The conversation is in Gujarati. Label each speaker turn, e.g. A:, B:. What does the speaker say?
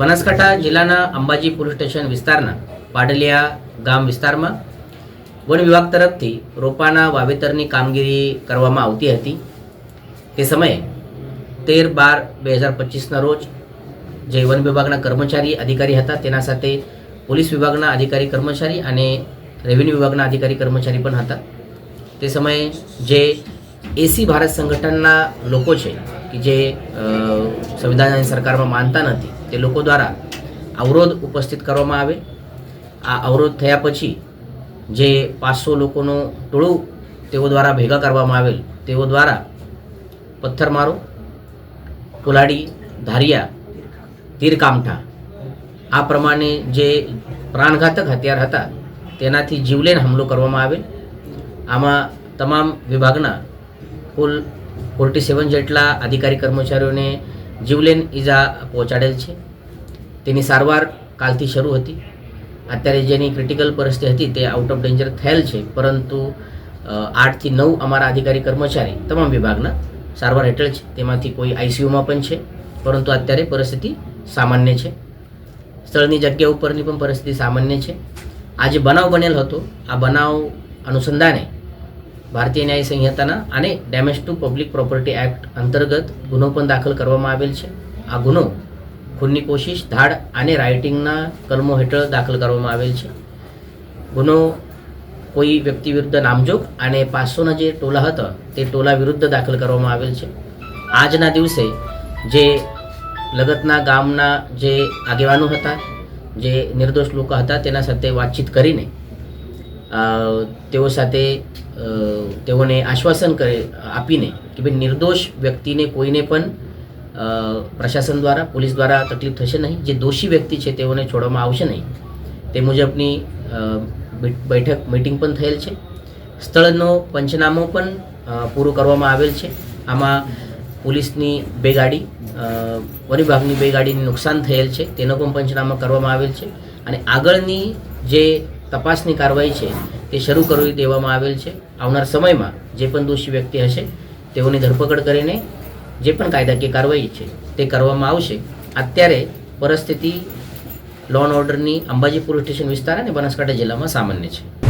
A: બનાસકાંઠા જિલ્લાના અંબાજી પોલીસ સ્ટેશન વિસ્તારના પાડલિયા ગામ વિસ્તારમાં વન વિભાગ તરફથી રોપાના વાવેતરની કામગીરી કરવામાં આવતી હતી. તે સમયે તેર બાર બે હજાર પચીસના રોજ જે વન વિભાગના કર્મચારી અધિકારી હતા, તેના સાથે પોલીસ વિભાગના અધિકારી કર્મચારી અને રેવન્યુ વિભાગના અધિકારી કર્મચારી પણ હતા. તે સમયે જે એસી ભારત સંગઠનના લોકો છે, કે જે સંવિધાન સરકારમાં માનતા નથી તે લોકો દ્વારા અવરોધ ઉપસ્થિત કરવામાં આવે. આ અવરોધ થયા પછી જે પાંચસો લોકોનું ટોળું તેઓ દ્વારા ભેગા કરવામાં આવેલ, તેઓ દ્વારા પથ્થરમારો કુલાડી ધારિયા, તીરકામઠા, આ પ્રમાણે જે પ્રાણઘાતક હથિયાર હતા તેનાથી જીવલેણ હુમલો કરવામાં આવેલ. આમાં તમામ વિભાગના કુલ ફોર્ટી સેવન જેટલા અધિકારી કર્મચારીઓને જીવલેણ ઈજા પહોંચાડેલ છે. તેની સારવાર કાલથી શરૂ હતી. અત્યારે જેની ક્રિટિકલ પરિસ્થિતિ હતી તે આઉટ ઓફ ડેન્જર થયેલ છે. પરંતુ આઠથી નવ અમારા અધિકારી કર્મચારી તમામ વિભાગના સારવાર હેઠળ છે. તેમાંથી કોઈ આઈસીયુમાં પણ છે. પરંતુ અત્યારે પરિસ્થિતિ સામાન્ય છે. સ્થળની જગ્યા ઉપરની પણ પરિસ્થિતિ સામાન્ય છે. આ જે બનાવ બનેલ હતો, આ બનાવ અનુસંધાને ભારતીય ન્યાય સંહિતાના અને damage to public property act અંતર્ગત ગુનો પણ દાખલ કરવામાં આવેલ છે. આ ગુનો ખૂનની કોશિશ, ધાડ અને રાઇટિંગના કલમો હેઠળ દાખલ કરવામાં આવેલ છે. ગુનો કોઈ વ્યક્તિ વિરુદ્ધ નામજોગ અને પાંચસોના જે ટોલા હતા, તે ટોલા વિરુદ્ધ દાખલ કરવામાં આવેલ છે. આજના દિવસે જે લગતના ગામના જે આગેવાનો હતા, જે નિર્દોષ લોકો હતા, તેના સાથે વાતચીત કરીને તેઓ સાથે તેઓને આશ્વાસન કરે, આપીને કે ભાઈ નિર્દોષ વ્યક્તિને કોઈને પણ પ્રશાસન દ્વારા, પોલીસ દ્વારા તકલીફ થશે નહીં. જે દોષી વ્યક્તિ છે તેઓને છોડવામાં આવશે નહીં. તે મુજબની બેઠક મિટિંગ પણ થયેલ છે. સ્થળનો પંચનામો પણ પૂરો કરવામાં આવેલ છે. આમાં પોલીસની બે ગાડી વન વિભાગની બે ગાડીને નુકસાન થયેલ છે. તેનો પણ પંચનામો કરવામાં આવેલ છે. અને આગળની જે તપાસની કાર્યવાહી છે તે શરૂ કરી દેવામાં આવેલ છે. આવનાર સમયમાં જે પણ દોષી વ્યક્તિ હશે, તેઓની ધરપકડ કરીને જે પણ કાયદાકીય કાર્યવાહી છે તે કરવામાં આવશે. અત્યારે પરિસ્થિતિ લોન ઓર્ડરની અંબાજી પોલીસ સ્ટેશન વિસ્તાર અને બનાસકાંઠા જિલ્લામાં સામાન્ય છે.